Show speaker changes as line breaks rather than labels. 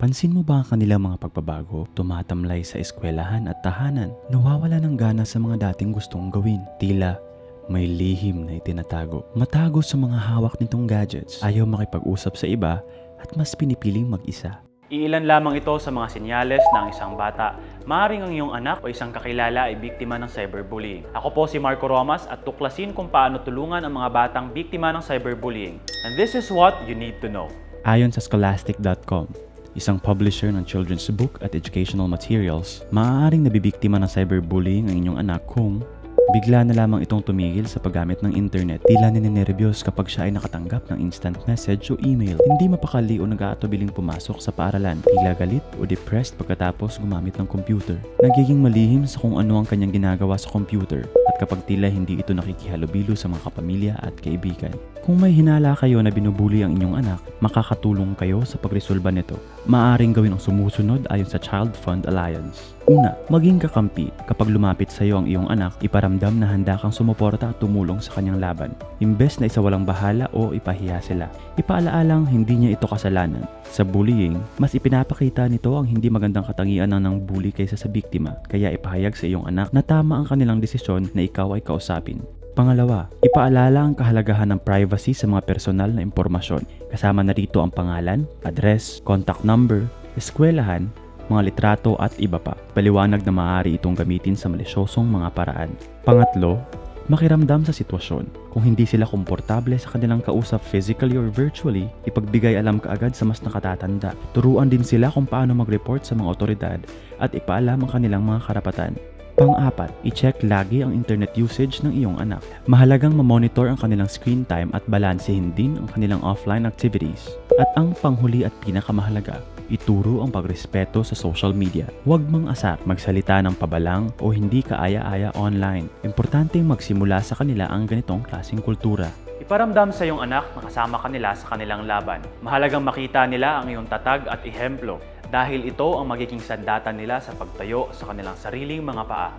Pansin mo ba ang kanilang mga pagbabago? Tumatamlay sa eskwelahan at tahanan. Nawawala ng gana sa mga dating gustong gawin. Tila may lihim na itinatago. Matago sa mga hawak nitong gadgets. Ayaw makipag-usap sa iba at mas pinipiling mag-isa.
Iilan lamang ito sa mga senyales ng isang bata. Maaring ang iyong anak o isang kakilala ay biktima ng cyberbullying. Ako po si Marco Romas at tuklasin kung paano tulungan ang mga batang biktima ng cyberbullying. And this is what you need to know.
Ayon sa scholastic.com, isang publisher ng children's book at educational materials, maaaring nabibiktima ng cyberbullying ang inyong anak kung bigla na lamang itong tumigil sa paggamit ng internet. Tila ninenervyos kapag siya ay nakatanggap ng instant message o email. Hindi mapakali o nag-aatubiling pumasok sa paaralan. Tila galit o depressed pagkatapos gumamit ng computer. Nagiging malihim sa kung ano ang kanyang ginagawa sa computer at kapag tila hindi ito nakikihalubilo sa mga kapamilya at kaibigan. Kung may hinala kayo na binubuli ang inyong anak, makakatulong kayo sa pagresolba nito. Maaring gawin ang sumusunod ayon sa Child Fund Alliance. Una, maging kakampi. Kapag lumapit sa iyo ang iyong anak, iparamdam na handa kang sumuporta at tumulong sa kanyang laban. Imbes na isa walang bahala o ipahiya sila. Ipaalaalang hindi niya ito kasalanan. Sa bullying, mas ipinapakita nito ang hindi magandang katangian ng ng bully kaysa sa biktima. Kaya ipahayag sa iyong anak na tama ang kanilang desisyon na ikaw ay kausapin. Pangalawa, ipaalala ang kahalagahan ng privacy sa mga personal na impormasyon. Kasama na rito ang pangalan, address, contact number, eskwelahan, mga litrato at iba pa. Paliwanag na maaari itong gamitin sa malisyosong mga paraan. Pangatlo, makiramdam sa sitwasyon. Kung hindi sila komportable sa kanilang kausap physically or virtually, ipagbigay alam kaagad sa mas nakatatanda. Turuan din sila kung paano mag-report sa mga otoridad at ipaalam ang kanilang mga karapatan. Pang-apat, i-check lagi ang internet usage ng iyong anak. Mahalagang mamonitor ang kanilang screen time at balansehin din ang kanilang offline activities. At ang panghuli at pinakamahalaga, ituro ang pagrespeto sa social media. Huwag mang asar magsalita ng pabalang o hindi kaaya-aya online. Importanteng magsimula sa kanila ang ganitong klaseng kultura.
Iparamdam sa iyong anak na kasama ka nila sa kanilang laban. Mahalagang makita nila ang iyong tatag at ihemplo dahil ito ang magiging sandata nila sa pagtayo sa kanilang sariling mga paa.